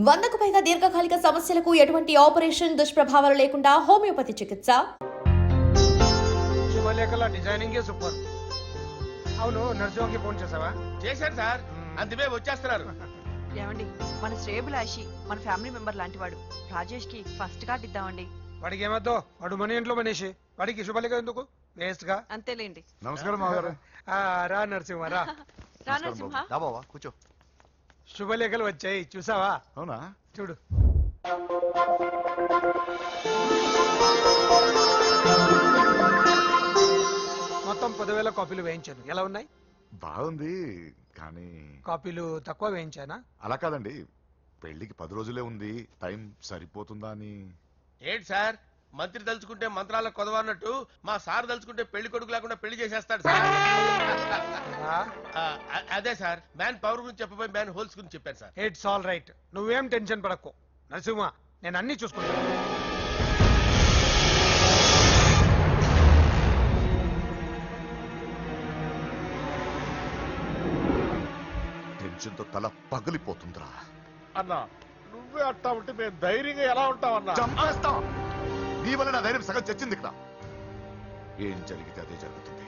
వందకు పైగా దీర్ఘకాలిక సమస్యలకు ఎటువంటి ఆపరేషన్ దుష్ప్రభావాలు లేకుండా హోమియోపతి చికిత్స. శుభలేఖల డిజైనింగ్ సూపర్. అవును నర్సింహకి ఫోన్ చేసావా? చేశాను సార్. అందుకే వచ్చేస్తున్నారు. ఏమండి మన శ్రేయభిలాషి మన ఫ్యామిలీ మెంబర్ లాంటి వాడు. రాజేష్కి ఫస్ట్ కార్డ్ ఇద్దామండి. వాడికి ఏమద్దో? వాడు మన ఇంట్లో మనిషి. వాడికి శుభలేఖ ఎందుకు? వేస్ట్గా అంతేలేండి. నమస్కారం రా నరసింహ రా. రా నరసింహ. కూర్చో. శుభలేఖలు వచ్చాయి. చూసావా? అవునా? చూడు. మొత్తం పదివేల కాపీలు వేయించాను. ఎలా ఉన్నాయి? బాగుంది కానీ కాపీలు తక్కువ వేయించానా? అలా కాదండి. పెళ్ళికి పది రోజులే ఉంది. టైం సరిపోతుందా అని. ఏంటి సార్? మంత్రి తలుచుకుంటే మంత్రాల కొదవన్నట్టు మా సార్ తలుచుకుంటే పెళ్ళి కొడుకు లేకుండా పెళ్ళి చేసేస్తాడు సార్. ఆ, ఆ, అ- అదే సార్. మ్యాన్ పవర్ గురించి చెప్పబోయి మ్యాన్ హోల్స్ గురించి చెప్పాను సార్. It's all right. నువ్వేం టెన్షన్ పడకు. నరసింహ నేను అన్ని చూసుకుంటాను. టెన్షన్తో తల పగిలిపోతుందిరా. అన్నా నువ్వే అట్టా ఉంటే మేము ధైర్యంగా ఎలా ఉంటామన్నా చంపేస్తా. నీ వల్ల నా ధైర్యం సగం చచ్చింది ఇక్కడ. ఏం జరిగితే అదే జరుగుతుంది.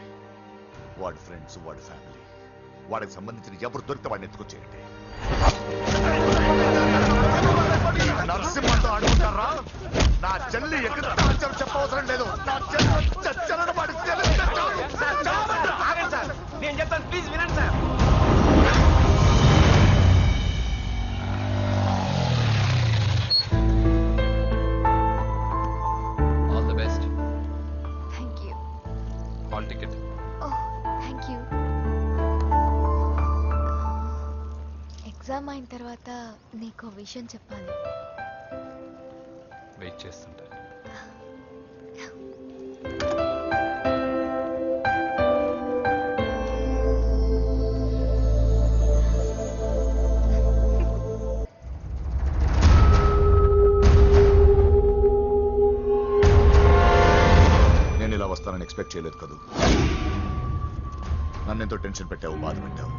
వాడి ఫ్రెండ్స్ వాడి ఫ్యామిలీ వాడికి సంబంధించిన ఎవరు దొరికితే వాడిని ఎత్తుకొచ్చేయండి నరసింహతో అడుగుతారా? నా చెల్లి ఎక్కడ? చెప్పవసరం లేదు. నా చెల్లి విషయం చెప్పాలి. వెయిట్ చేస్తుంటా. నేను ఇలా వస్తానని ఎక్స్పెక్ట్ చేయలేదు కదూ. నన్ను ఎంతో టెన్షన్ పెట్టావు బాధ పెట్టావు.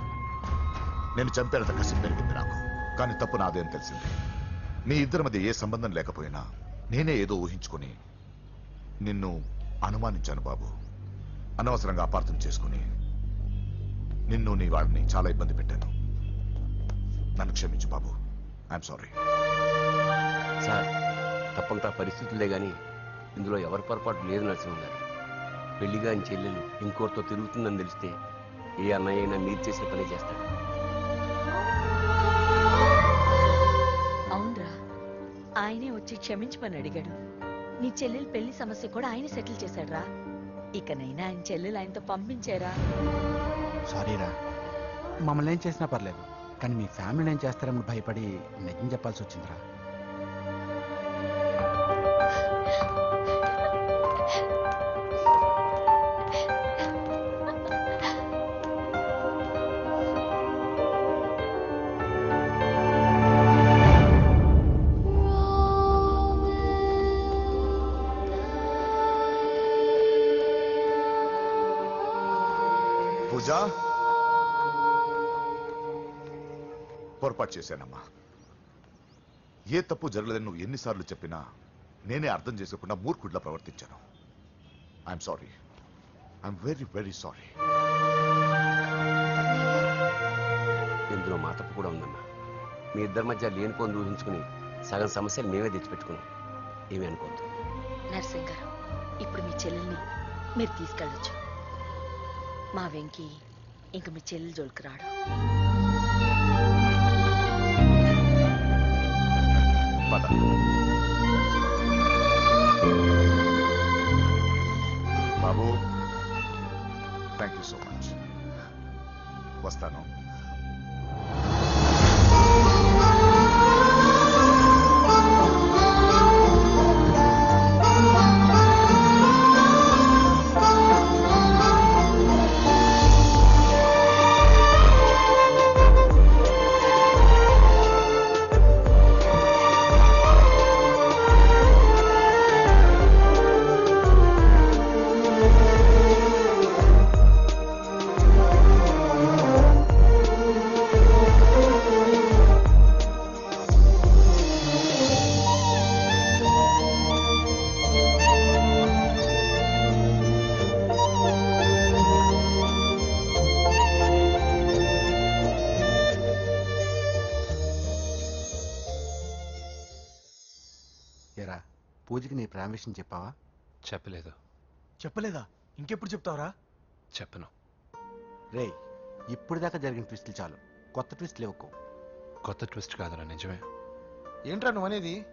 నేను చంపేంత కసి పెరిగింది నాకు. కానీ తప్పు నాదే అని తెలిసింది. మీ ఇద్దరి మధ్య ఏ సంబంధం లేకపోయినా నేనే ఏదో ఊహించుకొని నిన్ను అనుమానించాను బాబు. అనవసరంగా అపార్థం చేసుకుని నిన్ను నీ వాడిని చాలా ఇబ్బంది పెట్టాను. నన్ను క్షమించు బాబు. ఐఎమ్ సారీ సార్ తప్పంతా పరిస్థితులే గాని ఇందులో ఎవరి పొరపాటు లేదు నరసింహ గారు. పెళ్ళిగా ఆయన చెల్లెలు ఇంకోరితో తిరుగుతుందని తెలిస్తే ఏ అన్నయ్య అయినా మీరు చేసిన పని చేస్తాడు. ఆయనే వచ్చి క్షమించమని అడిగాడు. నీ చెల్లెలు పెళ్ళి సమస్య కూడా ఆయన సెటిల్ చేశాడురా. ఇకనైనా ఆయన చెల్లెలు ఆయనతో పంపించారా? సారీరా మమ్మల్ని ఏం చేసినా పర్లేదు కానీ మీ ఫ్యామిలీ ఏం చేస్తారని భయపడి నిజం చెప్పాల్సి వచ్చిందిరా. పూజ పొరపాటు చేశానమ్మా. ఏ తప్పు జరగలేదని నువ్వు ఎన్నిసార్లు చెప్పినా నేనే అర్థం చేసుకోకుండా మూర్ఖుడిలా ప్రవర్తించాను. I'm sorry I'm very very sorry ఇందులో మా తప్పు కూడా ఉందన్న. మీ ఇద్దరి మధ్య లేనిపోని ఊహించుకుని సగం సమస్యలు మేమే తెచ్చిపెట్టుకున్నాం. ఏమీ అనుకోవద్దు. నర్సింగ్ గారు ఇప్పుడు మీ చెల్లెల్ని మీరు తీసుకెళ్ళొచ్చు. మా వెంకి ఇంక మీ చెల్లెలు జోలికి రాడు పద. బాబు థ్యాంక్ యూ సో మచ్ వస్తాను. పూజకి నీ ప్రేమ విషయం చెప్పావా? చెప్పలేదు. చెప్పలేదా? ఇంకెప్పుడు చెప్తావరా? చెప్పను. రేయ్ ఇప్పుడు దాకా జరిగిన ట్విస్టులు చాలు. కొత్త ట్విస్టులు ఇవ్వకు కొత్త ట్విస్ట్ కాదురా నిజమే. ఏంట్రా నువ్వు అనేది?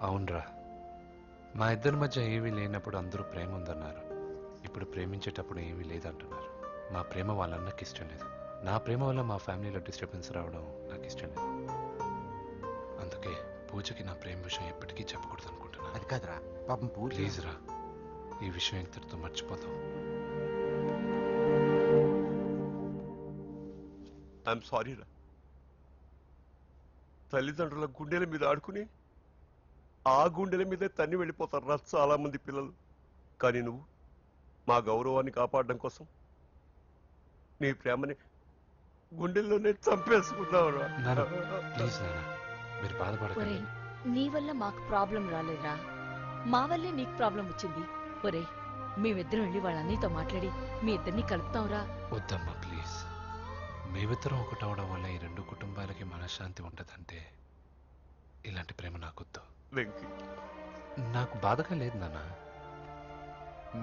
అవునరా. మా ఇద్దరి మధ్య ఏమీ లేనప్పుడు అందరూ ప్రేమ ఉందన్నారు. ఇప్పుడు ప్రేమించేటప్పుడు ఏమీ లేదంటున్నారు. మా ప్రేమ వాళ్ళ అన్నకి ఇష్టం లేదు. నా ప్రేమ వల్ల మా ఫ్యామిలీలో డిస్టర్బెన్స్ రావడం నాకు ఇష్టం లేదు. అందుకే పూజకి నా ప్రేమ విషయం ఎప్పటికీ చెప్పకూడదు అనుకుంటున్నాను అది కాదురా పాపం పూజ. ప్లీజ్ రా ఈ విషయం ఇంతటితో మర్చిపోతాం. ఐఎమ్ సారీ రా. తల్లిదండ్రుల గుండెల మీద ఆడుకుని ఆ గుండెల మీదే తన్ని వెళ్ళిపోతారు రా చాలా మంది పిల్లలు. కానీ నువ్వు మా గౌరవాన్ని కాపాడడం కోసం నీ ప్రేమని గుండెల్లోనే చంపేసుకున్నావు రా నాన్న ప్లీజ్ నాన్న మీరు బాధపడకండి. నీ వల్ల మాకు ప్రాబ్లం రాలేదురా. మా వల్లే నీకు ప్రాబ్లం వచ్చింది. ఒరే మేమిద్దరం వెళ్ళి వాళ్ళ అన్నయ్యతో మాట్లాడి మీ ఇద్దరిని కలుపుతాంరా. వద్దమ్మా ప్లీజ్. మేమిద్దరం ఒకటవడం వల్ల ఈ రెండు కుటుంబాలకి మనశ్శాంతి ఉంటదంటే ఇలాంటి ప్రేమ నాకొద్దు. వెంకీ నాకు బాధగా లేదు నాన్న.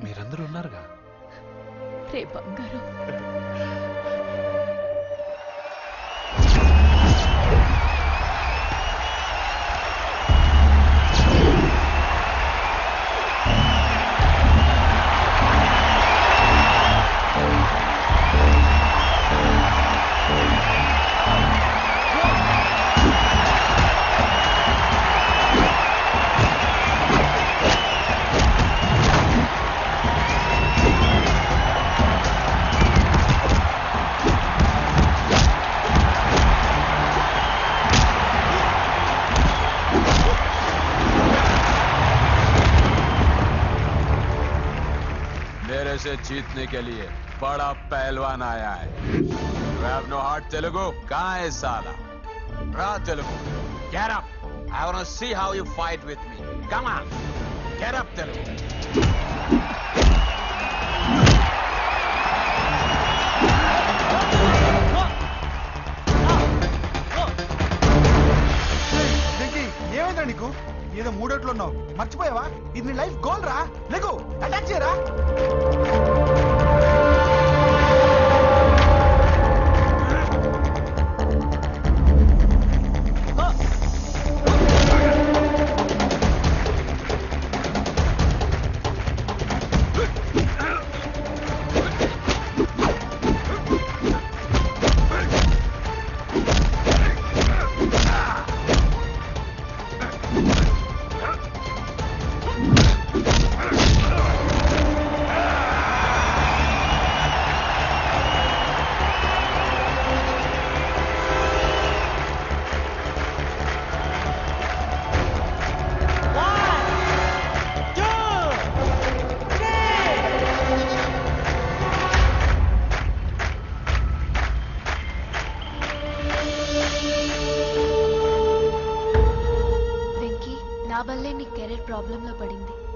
మీరందరూ ఉన్నారుగా? రే బంగారం. जीतने के लिए बड़ा पहलवान आया है हैव नो हार्ट तेलुगु कहाँ है साला रा Telugu get up I want to see how you fight with me come on get up Telugu Venky ఏమైందా నీకు ఏదో మూడోట్లో ఉన్నావు మర్చిపోయావా ఇది నీ లైఫ్ గోల్ రా లేకు అటాక్ చేయరా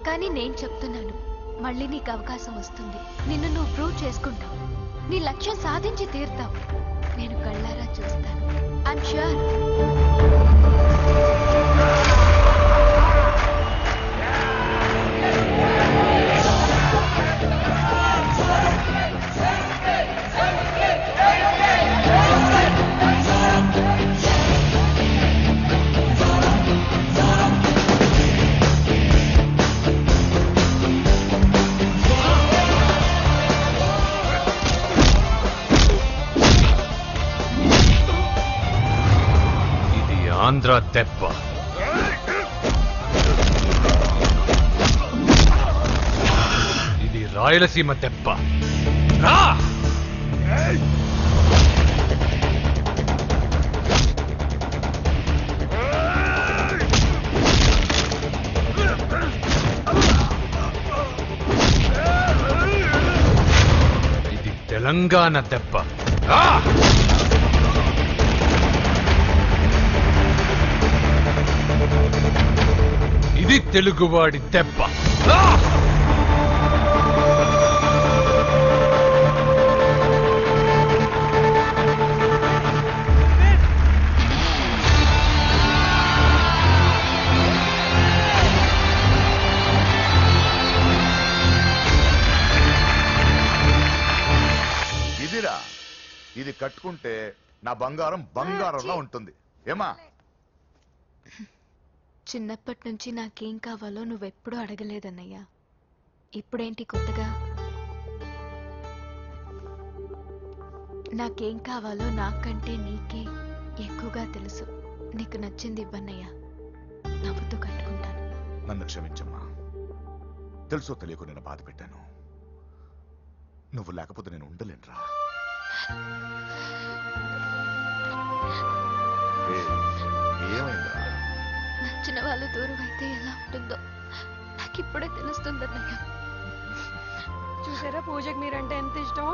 కానీ నేను చెప్తున్నాను. మళ్ళీ నీకు అవకాశం వస్తుంది. నిన్ను నువ్వు ప్రూవ్ చేసుకుంటావు. నీ లక్ష్యం సాధించి తీరుతావు. నేను కళ్ళారా చూస్తాను. ఐమ్ షూర్ ఆంధ్ర దెబ్బ ఇది రాయలసీమ దెబ్బ రా! ఇది తెలంగాణ దెబ్బ రా! ఇది తెలుగువాడి దెబ్బ. ఇదిరా ఇది కట్టుకుంటే నా బంగారం బంగారంలా ఉంటుంది. ఏమా? చిన్నప్పటి నుంచి నాకేం కావాలో నువ్వెప్పుడూ అడగలేదన్నయ్య. ఇప్పుడేంటి కొత్తగా? నాకేం కావాలో నాకంటే నీకే ఎక్కువగా తెలుసు. నీకు నచ్చింది ఇవ్వన్నయ్యా. నవ్వుతూ కట్టుకుంటాను. నన్ను క్షమించమ్మా. తెలుసో తెలియకు నేను బాధ పెట్టాను. నువ్వు లేకపోతే నేను ఉండలేనురా. ఏ, ఏమైందిరా? నచ్చిన వాళ్ళు దూరం అయితే ఎలా ఉంటుందో నాకు ఇప్పుడే తెలుస్తుందన్నయ్య చూసారా పూజకి మీరంటే ఎంత ఇష్టం.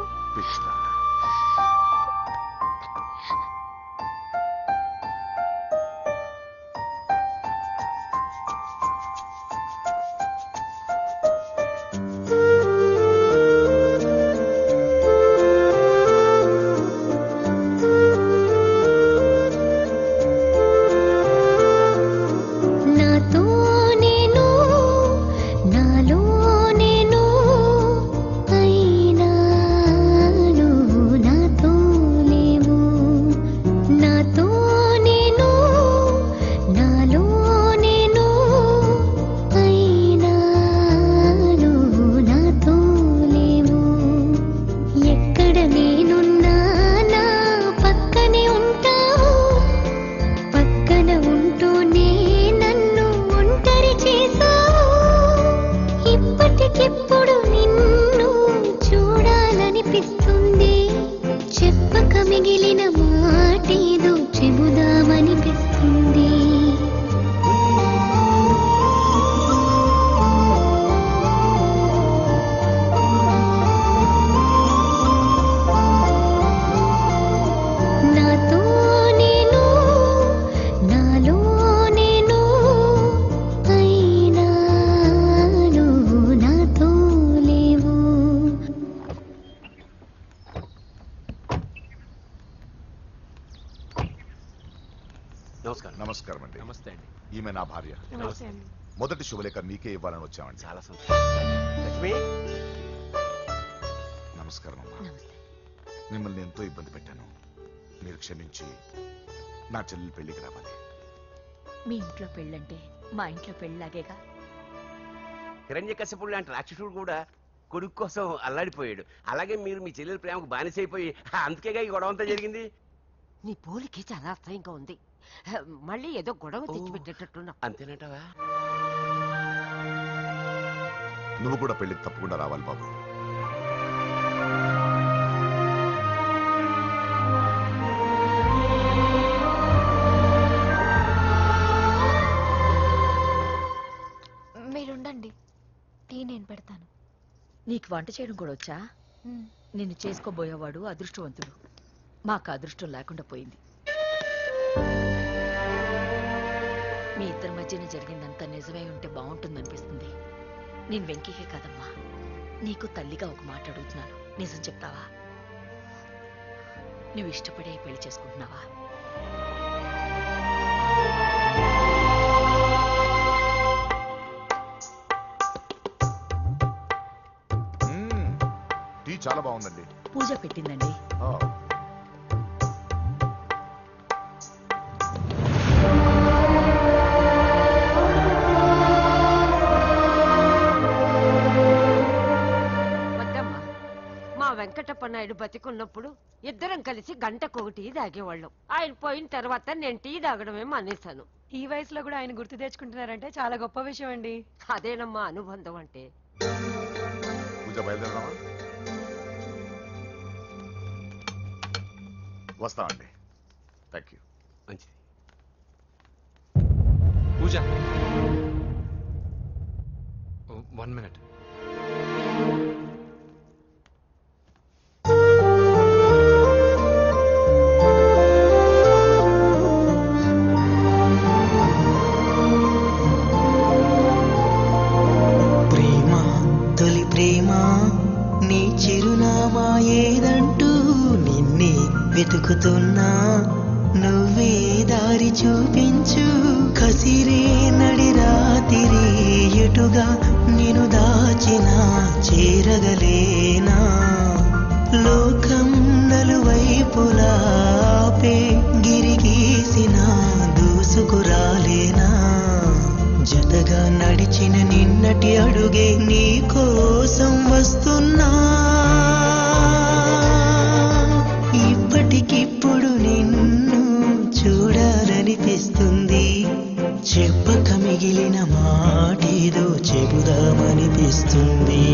నమస్కారం. నమస్కారం అండి నమస్తే అండి. ఈమె నా భార్య. నమస్తే అండి. మొదటి శుభలేఖ మీకే ఇవ్వాలని వచ్చామండి. చాలా సంతోషం. లక్ష్మి. నమస్కారం అమ్మా. నమస్తే. మిమ్మల్ని ఎంతో ఇబ్బంది పెట్టాను. మీరు క్షమించి నా చెల్లెలు పెళ్ళికి రావాలి. మీ ఇంట్లో పెళ్ళంటే మా ఇంట్లో పెళ్ళలాగేగా? హిరణ్యకశపుడు లాంటి రాక్షసుడు కూడా కొడుకు కోసం అల్లాడిపోయాడు. అలాగే మీరు మీ చెల్లెల ప్రేమకు బానిసైపోయి అందుకేగా ఈ గొడవ అంతా జరిగింది? నీ పోలికి చాలా అసహ్యంగా ఉంది. మళ్ళీ ఏదో గొడవ తెచ్చిపెట్టేటట్టున్నావు. అంతేనంటావా? నువ్వు కూడా పెళ్ళికి తప్పకుండా రావాలి బాబు. మీరుండండి. టీ నేను పెడతాను. నీకు వంట చేయడం కూడా వచ్చా? నిన్ను చేసుకోబోయేవాడు అదృష్టవంతుడు. మాకు అదృష్టం లేకుండా పోయింది. మీ ఇద్దరి మధ్యన జరిగిందంతా నిజమై ఉంటే బాగుంటుందనిపిస్తుంది. నేను వెంకీకే కదమ్మా. నీకు తల్లిగా ఒక మాట అడుగుతున్నాను. నిజం చెప్తావా? నువ్వు ఇష్టపడే పెళ్ళి చేసుకుంటున్నావా. టీ చాలా బాగుందండి. పూజ పెట్టిందండి. నాయుడు బతికున్నప్పుడు ఇద్దరం కలిసి గంటకొక టీ తాగేవాళ్ళం. ఆయన పోయిన తర్వాత నేను టీ తాగడమే మానేశాను. ఈ వయసులో కూడా ఆయన గుర్తు తెచ్చుకుంటున్నారంటే చాలా గొప్ప విషయం అండి. అదేనమ్మా అనుబంధం అంటే. పూజ బయలుదేరదామా? వస్తామండి. థ్యాంక్ యూ మంచిది. పూజ. One minute. కనిపించు. కసిరే నడి రాతిరి ఎటుగా నేను దాచిన చేరగలేనా? లోకం నలువైపులాపే గిరిగీసిన దూసుకురాలేనా జతగా నడిచిన నిన్నటి అడుగే నీ కోసం వస్తున్నా. చెప్పక మిగిలిన మాటేదో చెబుదామనిపిస్తుంది.